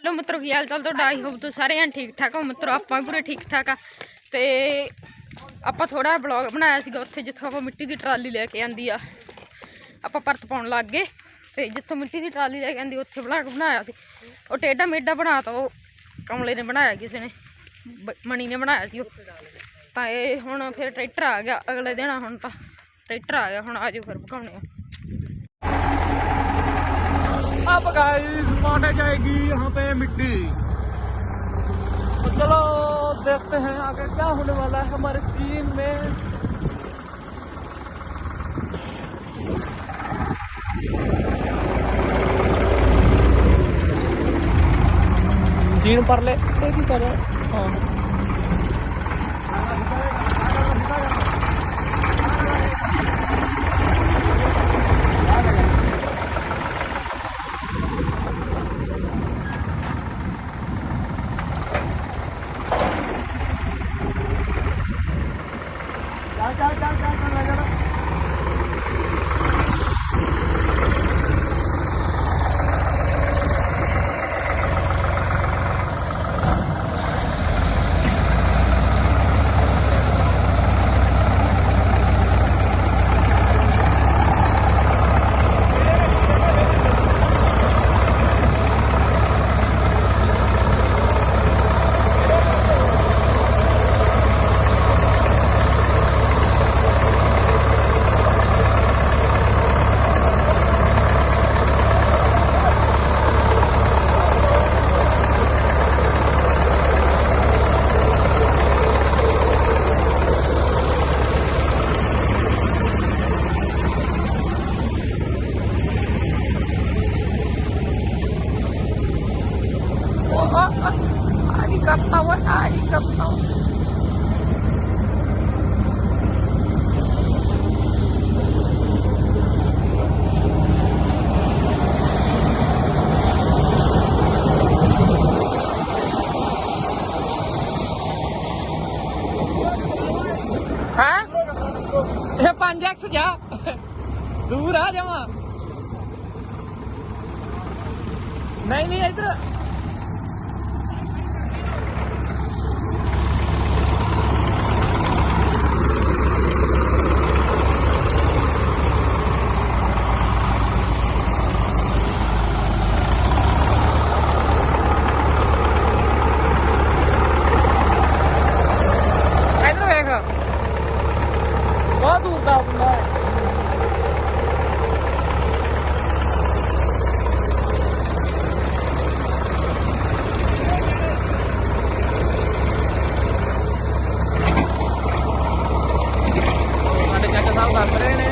Hello ਮਿੱਤਰੋ, ਕੀ ਹਾਲ ਚਾਲ ਤੁਹਾਡਾ? ਆਈ ਹੋਪ ਤੁਸੀਂ ਸਾਰੇ ਜਣ ਠੀਕ ਠਾਕ ਹੋ। ਮਿੱਤਰੋ, ਆਪਾਂ ਵੀ ਪੂਰੇ ਠੀਕ ਠਾਕ ਆ। ਤੇ ਆਪਾਂ ਥੋੜਾ ਬਲੌਗ ਬਣਾਇਆ ਸੀਗਾ ਉੱਥੇ, ਜਿੱਥੋਂ ਆਪਾਂ ਮਿੱਟੀ ਦੀ ਟਰਾਲੀ ਲੈ ਕੇ ਆਂਦੀ ਆ। ਆਪਾਂ ਪਰਤ ਪਾਉਣ ਲੱਗ ਗਏ। ਤੇ ਜਿੱਥੋਂ ਮਿੱਟੀ ਦੀ ਟਰਾਲੀ ਲੈ ਕੇ ਆਂਦੀ, ਉੱਥੇ ਬਲੌਗ ਬਣਾਇਆ ਸੀ। ਉਹ ਟੇਡਾ ਮੇਡਾ ਬਣਾਤਾ, ਉਹ ਕਮਲੇ ਨੇ ਬਣਾਇਆ, ਕਿਸੇ ਨੇ। ਬ- ਮਣੀ ਨੇ ਬਣਾਇਆ ਸੀ ਉਹ। ਤਾਂ ਇਹ ਹੁਣ ਫਿਰ ਟਰੈਕਟਰ ਆ ਗਿਆ, ਅਗਲੇ ਦਿਨ ਆ ਹੁਣ ਤਾਂ। ਟਰੈਕਟਰ ਆ ਗਿਆ, ਹੁਣ ਆਜੋ ਫਿਰ ਪਕਾਉਣੇ ਆ। अब गाइस माने जाएगी यहाँ पे मिट्टी। तो चलो, देखते हैं आगे क्या होने वाला है हमारे सीन में। सीन पर ले एक ही। ਹੈ? ਇਹ 5x ਜਾ। ਦੂਰ ਆ ਜਾਵਾਂ। ਨਹੀਂ ਨਹੀਂ ਇਧਰ ਇਧਰ ਵੇਖ ਬਹੁਤ ਦੂਰ ਦਾ ਬੰਦਾ ਹੈ ਸਾਡੇ ਚਾਚਾ ਸਾਹਿਬ ਦੱਸ ਰਹੇ ਨੇ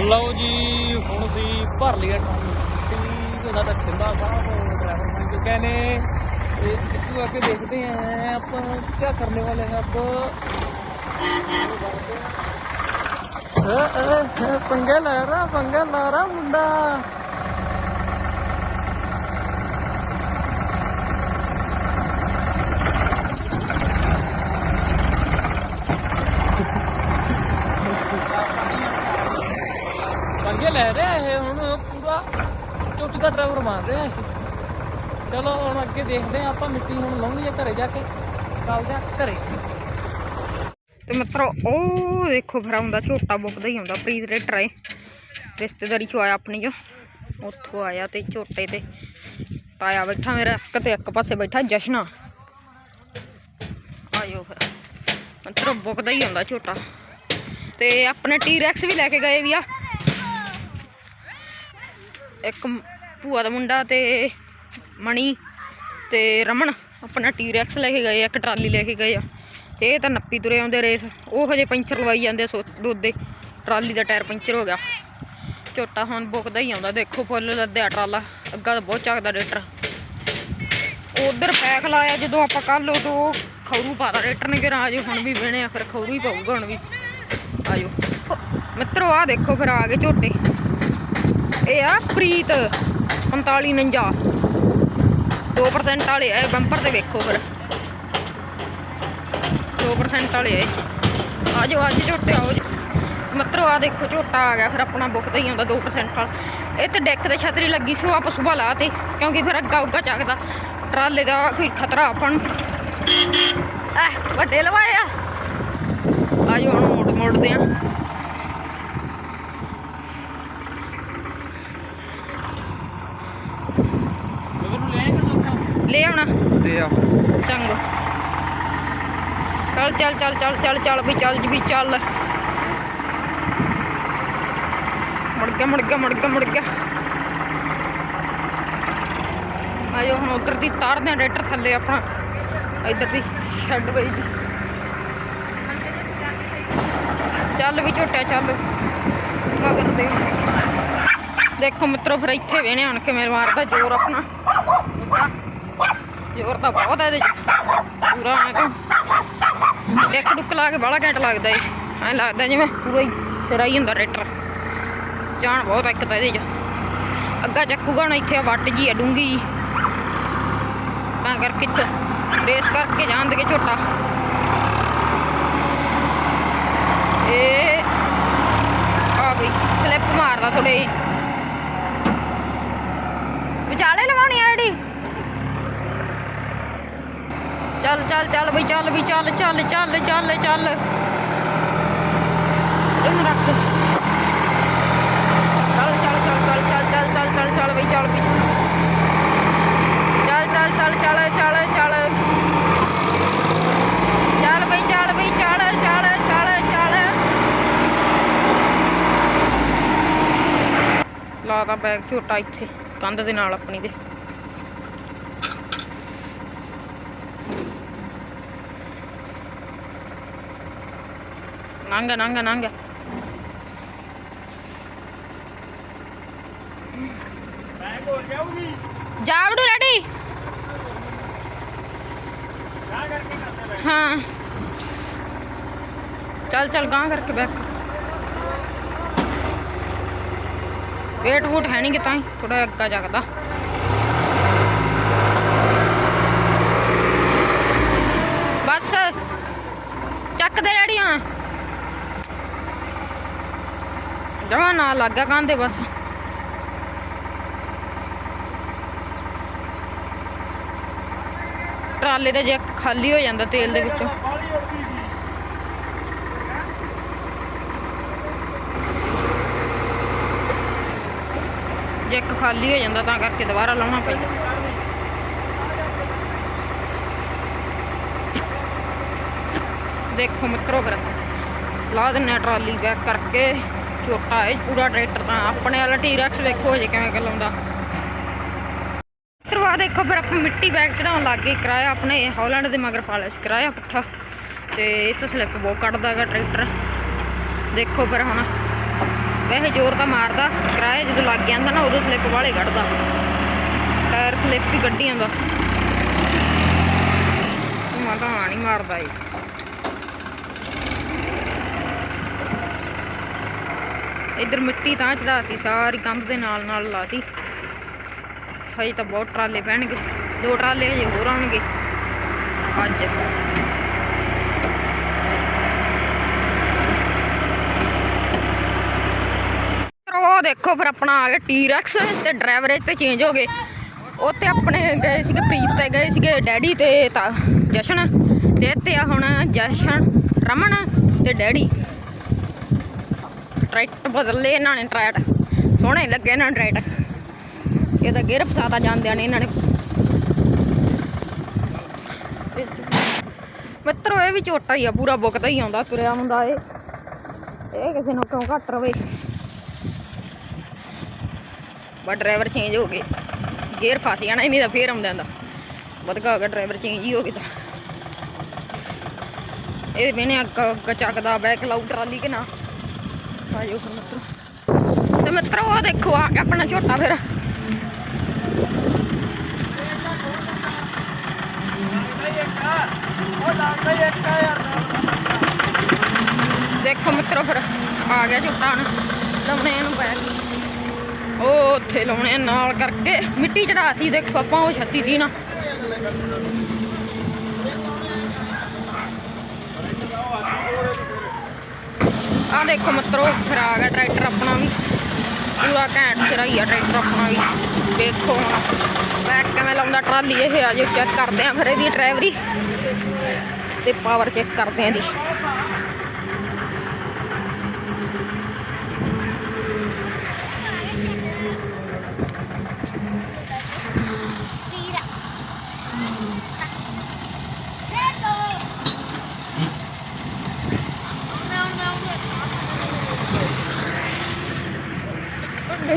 ਲਓ ਜੀ, ਹੁਣ ਅਸੀਂ ਭਰ ਲਿਆ ਟਰਾਲੀ। ਤੇ ਸਾਡਾ ਛਿੰਦਾ ਸਾਹਿਬ ਡਰਾਈਵਰ ਬਣ ਚੁੱਕੇ ਨੇ ਤੇ ਇੱਥੋਂ ਅੱਗੇ ਦੇਖਦੇ ਹਾਂ ਆਪਾਂ ਕੀ ਕਰਨੇ ਵਾਲੇ ਹਾਂ ਪੰਗਾ ਲਾ ਰਹਾ, ਪੰਗਾ ਲਾ ਰਹਾ ਮੁੰਡਾ। ਲੈ ਰਿਹਾ ਇਹ, ਹੁਣ ਪੂਰਾ ਚੁੱਟ ਦਾ ਡਰਾਈਵਰ ਮਾਰ ਰਿਹਾ ਇਹ। ਚਲੋ, ਹੁਣ ਅੱਗੇ ਦੇਖਦੇ ਹਾਂ, ਆਪਾਂ ਮਿੱਟੀ ਹੁਣ ਲਾਉਣੀ ਹੈ ਘਰੇ ਜਾ ਕੇ। ਚੱਲ ਜਾ ਘਰੇ। ਤੇ ਮਿੱਤਰੋ, ਉਹ ਦੇਖੋ ਫਿਰ ਝੋਟਾ ਬੁੱਕਦਾ ਹੀ ਆਉਂਦਾ, ਪ੍ਰੀਤ ਰੇਟਰ ਏ ਰਿਸ਼ਤੇਦਾਰੀ ਚੋਂ ਆਇਆ ਆਪਣੀ ਜੋ। ਉੱਥੋਂ ਆਇਆ ਤੇ ਝੋਟੇ ਤੇ ਤਾਇਆ ਬੈਠਾ ਮੇਰਾ ਇੱਕ ਤੇ ਇੱਕ ਪਾਸੇ ਬੈਠਾ ਜਸ਼ਨਾ। ਆਇਓ ਫਿਰ। ਮਿੱਤਰੋ ਬੁੱਕਦਾ ਹੀ ਆਉਂਦਾ ਝੋਟਾ। ਤੇ ਆਪਣੇ ਟੀ ਰੈਕਸ ਵੀ ਲੈ ਕੇ ਗਏ ਵੀ ਆ। ਇੱਕ ਭੂਆ ਦਾ ਮੁੰਡਾ ਤੇ ਮਣੀ ਤੇ ਰਮਨ ਆਪਣਾ ਟੀਰੈਕਸ ਲੈ ਕੇ ਗਏ ਆ, ਇੱਕ ਟਰਾਲੀ ਲੈ ਕੇ ਗਏ ਆ। ਤੇ ਇਹ ਤਾਂ ਨੱਪੀ ਤੁਰੇ ਆਉਂਦੇ ਰੇਸ। ਉਹ ਹਜੇ ਪੈਂਚਰ ਲਵਾਈ ਜਾਂਦੇ ਸੋ ਦੋਦੇ ਟਰਾਲੀ ਦਾ ਟਾਇਰ ਪੈਂਚਰ ਹੋ ਗਿਆ। ਝੋਟਾ ਹੁਣ ਬੁਕਦਾ ਹੀ ਆਉਂਦਾ। ਦੇਖੋ ਫੁੱਲ ਲੱਦਿਆ ਟਰਾਲਾ। ਅੱਗਾ ਤਾਂ ਬਹੁਤ ਚੱਕਦਾ ਰੇਟਰ। ਉਧਰ ਪੈਕ ਲਾਇਆ ਜਦੋਂ ਆਪਾਂ ਕੱਲ ਉਦੋਂ ਖੌਰੂ ਪਾਤਾ ਰੇਟਰ ਨੇ। ਕਿਹਾ ਆਜੋ ਹੁਣ ਵੀ ਵੇਣੇ ਆ। ਫਿਰ ਖੌਰੂ ਹੀ ਪਾਊਗਾ ਹੁਣ ਵੀ। ਆਜੋ ਮਿੱਤਰੋ ਆ ਦੇਖੋ ਫਿਰ ਆ ਗਏ ਝੋਟੇ। ਇਹ ਆ ਪ੍ਰੀਤ 4549 2% ਵਾਲੇ ਆ, ਇਹ ਬੰਪਰ ਤੇ ਵੇਖੋ ਫਿਰ। 2% ਵਾਲੇ ਆ ਇਹ। ਆ ਜਾਓ, ਅੱਜ ਝੋਟੇ ਆਓ ਜੀ। ਮਤਰੋ ਆ ਦੇਖੋ, ਝੋਟਾ ਆ ਗਿਆ ਫਿਰ ਆਪਣਾ ਬੁੱਕ ਬੁੱਕਦਾ ਹੀ ਆਉਂਦਾ 2% ਵਾਲਾ। ਇਹ ਤੇ ਡੈਕ ਤੇ ਛਤਰੀ ਲੱਗੀ ਸੀ, ਉਹ ਆਪਾਂ ਸੁਬਾ ਲਾਤੇ ਕਿਉਂਕਿ ਫਿਰ ਅੱਗਾ ਉੱਗਾ ਚੱਕਦਾ। ਟਰਾਲੇ ਦਾ ਕੋਈ ਖਤਰਾ ਆਪਾਂ ਨੂੰ। ਐ ਵੱਡੇ ਲਵਾਏ ਆ। ਆ ਹੁਣ ਮੋੜ ਮੋੜਦੇ ਆ ਮਗਰ ਨੂੰ ਲੈ ਆਏਗਾ ਲੈ ਆਉਣਾ ਤੇ ਆ। ਚੰਗਾ। ਚੱਲ ਚੱਲ ਚੱਲ ਚੱਲ ਚੱਲ ਚੱਲ ਵੀ ਚੱਲ ਵੀ ਚੱਲ। ਮੁੜ ਗਿਆ ਮੁੜ ਗਿਆ ਮੁੜ ਗਿਆ ਮੁੜ ਗਿਆ ਆਜੋ, ਹੁਣ ਉਧਰ ਦੀ ਤਾਰਦੇ ਆ ਰੇਟਰ ਥੱਲੇ ਆਪਣਾ। ਇਧਰ ਦੀ ਛੱਡ ਗਈ ਜੀ ਚੱਲ ਵੀ ਝੋਟਿਆ ਚੱਲ। ਮਗਰ ਦੇ। ਦੇਖੋ ਮਿੱਤਰੋ, ਫਿਰ ਇੱਥੇ ਵੇਣੇ ਆਣ ਕੇ ਮੇਰੇ ਮਾਰਦਾ ਜ਼ੋਰ ਆਪਣਾ। ਜ਼ੋਰ ਤਾਂ ਬਹੁਤ ਹੈ ਇਹਦੇ 'ਚ। ਪੂਰਾ ਐ ਤਾਂ ਇੱਕ ਡੁੱਕ ਲਾ ਕੇ ਬੜਾ ਘੈਂਟ ਲੱਗਦਾ ਏ। ਐ ਲੱਗਦਾ ਜਿਵੇਂ ਪੂਰਾ ਹੀ ਸਿਰਾ ਹੀ ਹੁੰਦਾ ਰੇਟਰ ਜਾਣ ਬਹੁਤ ਇੱਕ ਤਾਂ ਇਹਦੇ 'ਚ। ਅੱਗਾ ਚੱਕੂਗਾ ਹੁਣ ਇੱਥੇ ਵੱਟ ਜੀ, ਆ ਡੂੰਗੀ ਜੀ। ਤਾਂ ਕਰਕੇ ਰੇਸ ਕਰਕੇ ਜਾਣ ਦੇ ਝੋਟਾ। ਇਹ ਆ ਬਈ, ਸਲਿੱਪ ਮਾਰਦਾ ਥੋੜੇ ਵਿਚਾਲੇ ਲਵਾਉਣੀ ਆ ਜਿਹੜੀ ਚੱਲ ਚੱਲ ਚੱਲ ਬਈ ਚੱਲ ਬਈ ਚੱਲ ਚੱਲ ਚੱਲ ਚੱਲ ਚੱਲ ਇਹਨੂੰ ਰੱਖ ਚੱਲ ਚੱਲ ਚੱਲ ਚੱਲ ਚੱਲ ਚੱਲ ਚੱਲ ਚੱਲ ਚੱਲ ਬਈ ਚੱਲ ਬਈ ਚੱਲ ਚੱਲ ਚੱਲ ਚੱਲ ਚੱਲ ਚੱਲ ਚੱਲ ਬਈ ਚੱਲ ਬਈ ਚੱਲ ਚੱਲ ਚੱਲ ਚੱਲ ਲਾਦਾ ਬੈਗ ਝੋਟਾ ਇੱਥੇ ਕੰਧ ਦੇ ਨਾਲ ਆਪਣੀ ਦੇ ਨੰਗਾ ਨੰਗਾ ਨੰਗਾ ਜਾਵੜੂ ਰੈਡੀ। ਹਾਂ। ਚੱਲ ਚੱਲ ਗਾਂ ਕਰਕੇ ਬੈਕ ਵੇਟ ਵੂਟ ਹੈ ਨਹੀਂ ਕਿ ਤਾਂ ਥੋੜਾ ਅੱਗਾ ਜਾਗਦਾ। ਬਸ। ਚੱਕਦੇ ਦੇ ਰੈਡੀ ਹਾਂ ਜਮਾ ਨਾ ਲੱਗ ਕਾਂਦੇ ਬਸ। ਟਰਾਲੇ ਦਾ ਜੈਕ ਖਾਲੀ ਹੋ ਜਾਂਦਾ ਤੇਲ ਦੇ ਵਿੱਚੋਂ। ਜੈਕ ਖਾਲੀ ਹੋ ਜਾਂਦਾ ਤਾਂ ਕਰਕੇ ਦੁਬਾਰਾ ਲਾਉਣਾ ਪੈਂਦਾ। ਦੇਖੋ ਮਿੱਤਰੋ ਫਿਰ, ਲਾ ਦਿੰਨੇ ਟਰਾਲੀ ਬੈਕ ਕਰਕੇ। ਛੋਟਾ ਹੈ ਪੂਰਾ ਟਰੈਕਟਰ ਤਾਂ ਆਪਣੇ ਵਾਲਾ ਟੀਰੈਕਸ ਵੇਖੋ ਜੇ ਕਿਵੇਂ ਲਾਉਂਦਾ ਕਰਵਾ ਦੇਖੋ ਫਿਰ ਆਪਾਂ ਮਿੱਟੀ ਬੈਗ ਚੜਾਉਣ ਲੱਗ ਗਏ, ਕਿਰਾਇਆ ਆਪਣੇ ਹਾਲੈਂਡ ਦੇ ਮਗਰ ਪਾ ਕਿਰਾਇਆ ਪੁੱਠਾ। ਤੇ ਇਹ ਤਾਂ ਸਲਿੱਪ ਬਹੁਤ ਕੱਢਦਾ ਹੈਗਾ ਟਰੈਕਟਰ। ਦੇਖੋ ਫਿਰ ਹੁਣ, ਵੈਸੇ ਜ਼ੋਰ ਤਾਂ ਮਾਰਦਾ, ਕਿਰਾਇਆ ਜਦੋਂ ਲੱਗ ਜਾਂਦਾ ਨਾ ਉਦੋਂ ਸਲਿੱਪ ਵਾਲੇ ਕੱਢਦਾ। ਟਾਇਰ ਸਲਿੱਪ ਵੀ ਗੱਡੀਆਂ ਦਾ ਮੈਂ ਨਹੀਂ ਮਾਰਦਾ ਏ ਇੱਧਰ ਮਿੱਟੀ ਤਾਂ ਚੜਾਤੀ ਸਾਰੀ ਕੰਧ ਦੇ ਨਾਲ ਨਾਲ ਲਾਤੀ। ਹਜੇ ਤਾਂ ਬਹੁਤ ਟਰਾਲੇ ਪੈਣਗੇ, ਦੋ ਟਰਾਲੇ ਹਜੇ ਹੋਰ ਆਉਣਗੇ। ਅੱਜ। ਉਹ ਦੇਖੋ, ਫਿਰ ਆਪਣਾ ਆ ਗਿਆ ਟੀ ਰੈਕਸ ਤੇ ਡਰਾਈਵਰ ਇੱਥੇ ਚੇਂਜ ਹੋ ਗਏ। ਉੱਥੇ ਆਪਣੇ ਗਏ ਸੀਗੇ, ਪ੍ਰੀਤ ਤੇ ਗਏ ਸੀਗੇ, ਡੈਡੀ ਤੇ ਤਾਂ ਜਸ਼ਨ। ਤੇ ਇੱਥੇ ਆ ਹੁਣ ਜਸ਼ਨ, ਰਮਨ ਤੇ ਡੈਡੀ। ਟਰੈਕਟਰ ਬਦਲ ਲਏ ਇਹਨਾਂ ਨੇ ਟਰੈਟ ਸੋਹਣੇ ਲੱਗੇ ਇਹਨਾਂ ਨੂੰ ਟਰੈਟ ਇਹ ਤਾਂ ਗੇਰ ਫਸਾਦਾ ਜਾਂਦਿਆਂ ਨੇ ਇਹਨਾਂ ਨੇ। ਮਿੱਤਰੋ, ਇਹ ਵੀ ਝੋਟਾ ਹੀ ਆ, ਪੂਰਾ ਬੁਕਦਾ ਹੀ ਆਉਂਦਾ, ਤੁਰਿਆ ਹੁੰਦਾ ਇਹ। ਇਹ ਕਿਸੇ ਨੂੰ ਕਿਉਂ ਘੱਟ ਰਵੇ? ਬਸ ਡਰਾਈਵਰ ਚੇਂਜ ਹੋ ਗਏ। ਗੇਅਰ ਫਸ ਜਾਣਾ ਨਹੀਂ ਤਾਂ ਫੇਰ ਆਉਂਦਾ ਹੁੰਦਾ ਵਧਗਾ ਹੋ ਗਿਆ, ਡਰਾਈਵਰ ਚੇਂਜ ਹੀ ਹੋ ਗਿਆ ਇਹ ਮੈਨੇ ਅੱਗਾ ਚੱਕਦਾ, ਬੈਕ ਲਾਉ ਟਰਾਲੀ ਕਿ ਨਾ ਆਜੋ ਫਿਰ ਮਿੱਤਰੋ। ਤੇ ਮਿੱਤਰੋ ਉਹ ਦੇਖੋ, ਆ ਕੇ ਆਪਣਾ ਝੋਟਾ ਫਿਰ। ਦੇਖੋ ਮਿੱਤਰੋ ਫਿਰ, ਆ ਗਿਆ ਝੋਟਾ ਹੁਣ। ਲਾਉਣੇ ਇਹਨੂੰ ਬੈਗ ਉਹ ਉੱਥੇ ਲਾਉਣੇ ਨਾਲ ਕਰਕੇ। ਮਿੱਟੀ ਚੜਾਤੀ ਦੇਖੋ ਆਪਾਂ ਉਹ ਛੱਤੀ ਦੀ ਨਾ ਆ ਦੇਖੋ ਮਿੱਤਰੋ ਫਿਰ ਹੈ ਟਰੈਕਟਰ ਆਪਣਾ ਵੀ। ਪੂਰਾ ਘੈਂਟ ਸਿਰਾ ਹੀ ਆ ਟਰੈਕਟਰ ਆਪਣਾ ਵੀ। ਦੇਖੋ ਹੁਣ ਬੈਕ ਕਿਵੇਂ ਲਾਉਂਦਾ ਟਰਾਲੀ, ਇਹ ਆ ਜੇ, ਚੈੱਕ ਕਰਦੇ ਆ ਫਿਰ ਇਹਦੀ ਡਰਾਈਵਰੀ। ਤੇ ਪਾਵਰ ਚੈੱਕ ਕਰਦੇ ਆ ਇਹਦੀ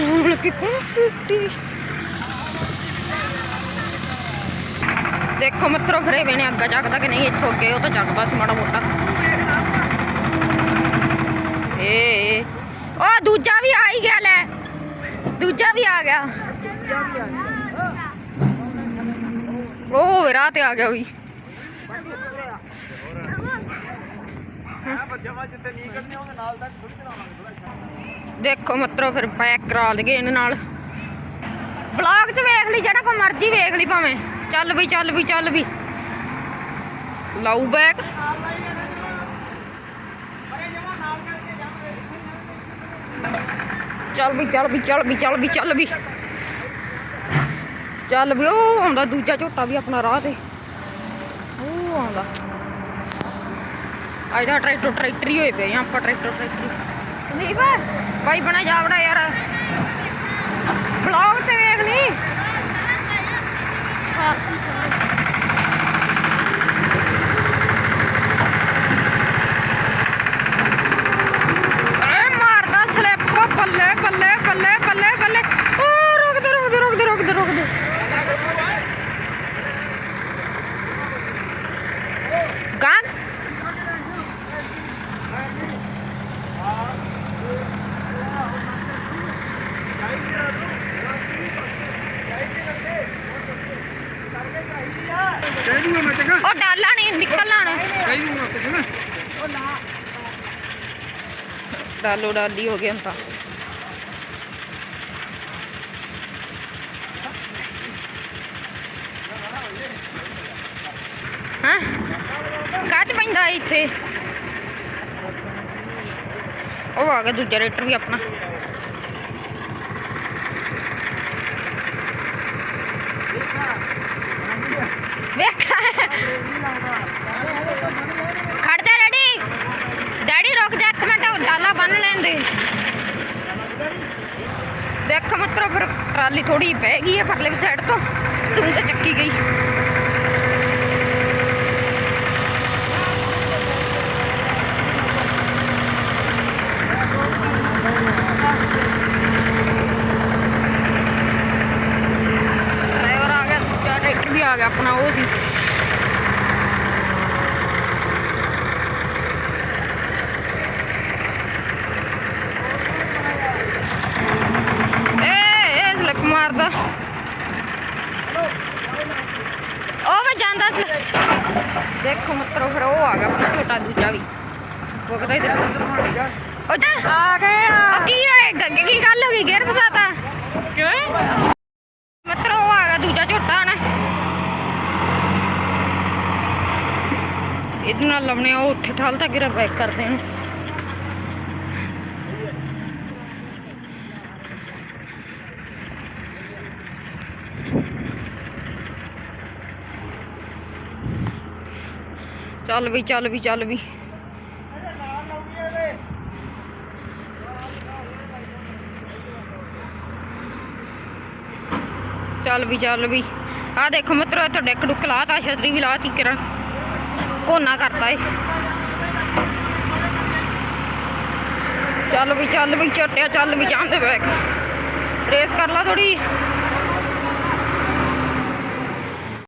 ਹੁਣ ਕਿ ਕੁੱਟੀ ਦੇਖੋ ਮਿੱਤਰੋ ਫਿਰ ਅੱਗਾ ਚੱਕਦਾ ਕਿ ਨਹੀਂ, ਇੱਥੋਂ ਅੱਗੇ ਉਹ ਤਾਂ ਚੱਕ ਬਸ ਮਾੜਾ ਮੋਟਾ। ਏ ਉਹ ਦੂਜਾ ਵੀ ਆ ਹੀ ਗਿਆ, ਲੈ। ਦੂਜਾ ਵੀ ਆ ਗਿਆ। ਉਹ ਰਾਹ ਤੇ ਆ ਗਿਆ ਵੀ। ਦੇਖੋ ਮਿੱਤਰੋ, ਫਿਰ ਪੈਕ ਕਰਾ ਲਈਏ ਇਹਨਾਂ ਨਾਲ। ਬਲੌਗ 'ਚ ਵੇਖ ਲਈ, ਜਿਹੜਾ ਕੋ ਮਰਜ਼ੀ ਵੇਖ ਲਈ ਭਾਵੇਂ। ਚੱਲ ਵੀ ਚੱਲ ਵੀ ਚੱਲ ਵੀ। ਲਾਊ ਬੈਕ ਚੱਲ ਵੀ ਚੱਲ ਵੀ ਚੱਲ ਵੀ ਚੱਲ ਵੀ ਚੱਲ ਵੀ। ਚੱਲ ਵੀ ਉਹ ਆਉਂਦਾ ਦੂਜਾ ਝੋਟਾ ਵੀ ਆਪਣਾ ਰਾਹ ਤੇ। ਉਹ ਆਉਂਦਾ। ਅੱਜ ਦਾ ਟਰੈਕਟਰ ਟਰੈਕਟਰ ਹੀ ਹੋਏ ਪਏ ਆ ਆਪਾਂ ਟਰੈਕਟਰ ਟਰੈਕਟਰ ਸੰਦੀਪ। ਬਾਈ ਬਣਾ ਜਾਵੜਾ ਯਾਰ। ਬਲੌਗ ਤੇ ਵੇਖ ਲਈ ਏ ਮਾਰਦਾ ਸਲਿੱਪ ਬੱਲੇ ਬੱਲੇ ਬੱਲੇ ਬੱਲੇ ਬੱਲੇ ਓ ਰੁਕ ਦੇ ਰੁਕ ਦੇ ਰੁਕ ਦੇ ਰੁਕ ਦੇ ਰੁਕ ਦੇ ਗਾਂ ਕਹਿ ਦੂੰਗਾ ਮੈਂ ਚੰਗਾ ਉਹ ਡਾਲਾ ਨਹੀਂ ਨਿਕਲਣਾ ਨਾ ਕਹਿ ਦੂੰਗਾ ਕੁਝ ਨਾ ਡਾਲੋ ਡਾਲੀ ਹੋ ਗਿਆ ਹੁਣ ਤਾਂ ਹਾਂ ਕਾਚ ਪੈਂਦਾ ਇੱਥੇ ਉਹ ਆ ਗਿਆ ਦੂਜਾ ਰੇਟਰ ਵੀ ਆਪਣਾ ਵੇਖ ਖੜ ਜਾ ਰੈਡੀ ਡੈਡੀ ਰੁਕ ਜਾ ਇੱਕ ਮਿੰਟ ਡਾਲਾ ਬੰਨ ਲੈਣ ਦੇ ਦੇਖ ਮਿੱਤਰੋ ਫਿਰ ਥੋੜੀ ਪੈ ਗਈ ਹੈ ਪਰਲੇ ਸਾਈਡ ਤੋਂ ਤੂੰ ਤਾਂ ਚੱਕੀ ਗਈ ਡਰਾਈਵਰ ਆ ਗਿਆ ਦੂਜਾ ਟਰੈਕਟਰ ਵੀ ਆ ਗਿਆ ਆਪਣਾ ਉਹ ਸੀ ਏ ਏ ਸਲਿੱਪ ਮਾਰਦਾ ਉਹ ਮੈਂ ਜਾਂਦਾ ਸੀ ਦੇਖੋ ਮਿੱਤਰੋ ਫਿਰ ਉਹ ਆ ਗਿਆ ਆਪਣਾ ਛੋਟਾ ਦੂਜਾ ਵੀ ਬੁਕਦਾ ਇਧਰ ਉਹ ਜਾ ਆ ਗਏ ਆ। ਕੀ ਹੋਏ ਗੱਗੇ ਕੀ ਗੱਲ ਹੋ ਗਈ? ਗੇਰ ਫਸਾਤਾ। ਕਿਵੇਂ? ਮਿੱਤਰੋ ਉਹ ਆ ਗਿਆ ਦੂਜਾ ਝੋਟਾ ਨਾ ਇਹਦੇ ਨਾਲ ਲਾਉਣੇ ਆ ਉਹ ਉੱਥੇ ਠਾਲ ਤੱਕ ਗਿਰਾ ਬੈਕ ਕਰ ਦੇਣ। ਚੱਲ ਵੀ ਚੱਲ ਵੀ ਚੱਲ ਵੀ। ਚੱਲ ਵੀ ਚੱਲ ਵੀ। ਆ ਦੇਖੋ ਮਿੱਤਰੋ ਤੁਹਾਡੇ ਕੜੁੱਕ ਲਾਤਾ, ਛਤਰੀ ਵੀ ਲਾਤੀ ਕਿਰਨ ਕੋਨਾ ਕਰਤਾ ਏ ਚੱਲ ਵੀ ਚੱਲ ਵੀ ਝਟਿਆ ਚੱਲ ਵੀ ਜਾਂਦੇ ਬੈਕ ਰੇਸ ਕਰ ਲਾ ਥੋੜੀ